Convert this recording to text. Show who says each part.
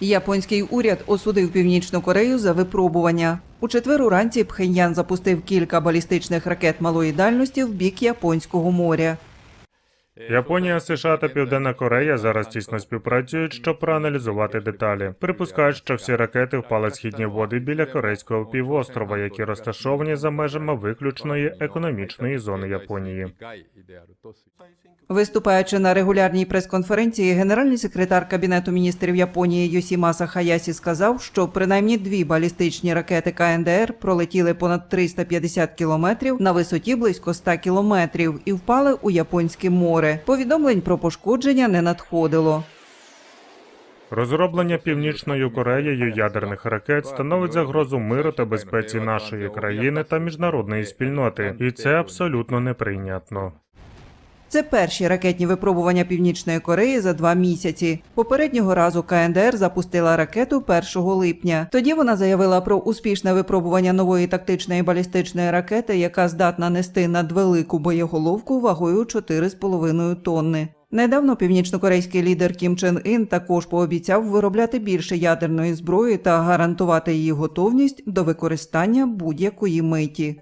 Speaker 1: Японський уряд осудив Північну Корею за випробування. У четвер уранці Пхеньян запустив кілька балістичних ракет малої дальності в бік Японського моря.
Speaker 2: Японія, США та Південна Корея зараз тісно співпрацюють, щоб проаналізувати деталі. Припускають, що всі ракети впали східні води біля корейського півострова, які розташовані за межами виключної економічної зони Японії.
Speaker 1: Виступаючи на регулярній прес-конференції, генеральний секретар Кабінету міністрів Японії Йосімаса Хаясі сказав, що принаймні дві балістичні ракети КНДР пролетіли понад 350 кілометрів на висоті близько 100 кілометрів і впали у Японське море. Повідомлень про пошкодження не надходило.
Speaker 2: Розроблення північною Кореєю ядерних ракет становить загрозу миру та безпеці нашої країни та міжнародної спільноти, і це абсолютно неприйнятно.
Speaker 1: Це перші ракетні випробування Північної Кореї за два місяці. Попереднього разу КНДР запустила ракету 1 липня. Тоді вона заявила про успішне випробування нової тактичної балістичної ракети, яка здатна нести надвелику боєголовку вагою 4,5 тонни. Недавно північнокорейський лідер Кім Чен Ін також пообіцяв виробляти більше ядерної зброї та гарантувати її готовність до використання будь-якої миті.